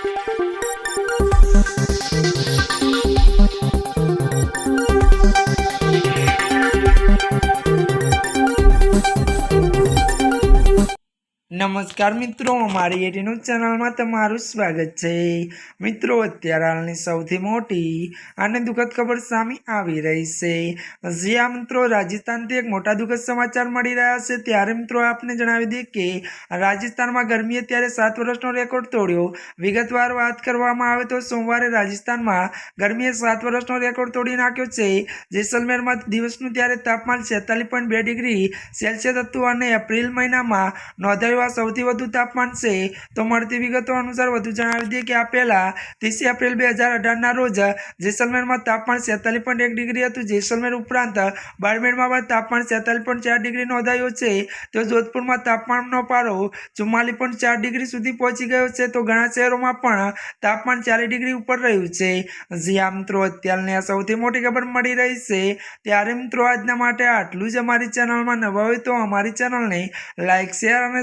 Thank you. નમસ્કાર મિત્રો અમારી એટીનું ચેનલમાં તમારું સ્વાગત છે. મિત્રો, અત્યારે હાલની સૌથી મોટી અને દુઃખદ ખબર સામે આવી રહી છે. જ્યાં મિત્રો, રાજસ્થાનથી એક મોટા દુઃખદ સમાચાર મળી રહ્યા છે. ત્યારે, મિત્રો, આપને જણાવી દઈએ કે રાજસ્થાનમાં ગરમીએ ત્યારે સાત વર્ષનો રેકોર્ડ તોડ્યો. વિગતવાર વાત કરવામાં આવે તો સોમવારે રાજસ્થાનમાં ગરમીએ સાત વર્ષનો રેકોર્ડ તોડી નાખ્યો છે. જેસલમેરમાં દિવસનું ત્યારે તાપમાન છેતાલીસ પોઈન્ટ બે ડિગ્રી સેલ્સિયસ હતું અને એપ્રિલ મહિનામાં નોંધાયું આ સૌથી વધુ તાપમાન છે, તો મળતી વિગતો અનુસાર વધુ જણાવી દઈએ કે આ પહેલાં ત્રીસ એપ્રિલ બે હજાર અઢારના રોજ જેસલમેરમાં તાપમાન છેતાલીસ પોઈન્ટ એક ડિગ્રી હતું. જેસલમેર ઉપરાંત બારમેરમાં પણ તાપમાન છેતાલીસ પોઈન્ટ ચાર ડિગ્રી નોંધાયું છે. તો જોધપુરમાં તાપમાનનો પારો ચુમ્માલીસ પોઈન્ટ ચાર ડિગ્રી સુધી પહોંચી ગયો છે. તો ઘણા શહેરોમાં પણ તાપમાન ચાલીસ ડિગ્રી ઉપર રહ્યું છે. જ્યાં મિત્રો, અત્યારની આ સૌથી મોટી ખબર મળી રહી છે. ત્યારે મિત્રો, આજના માટે આટલું જ અમારી ચેનલમાં નવા હોય તો અમારી ચેનલને લાઇક શેર અને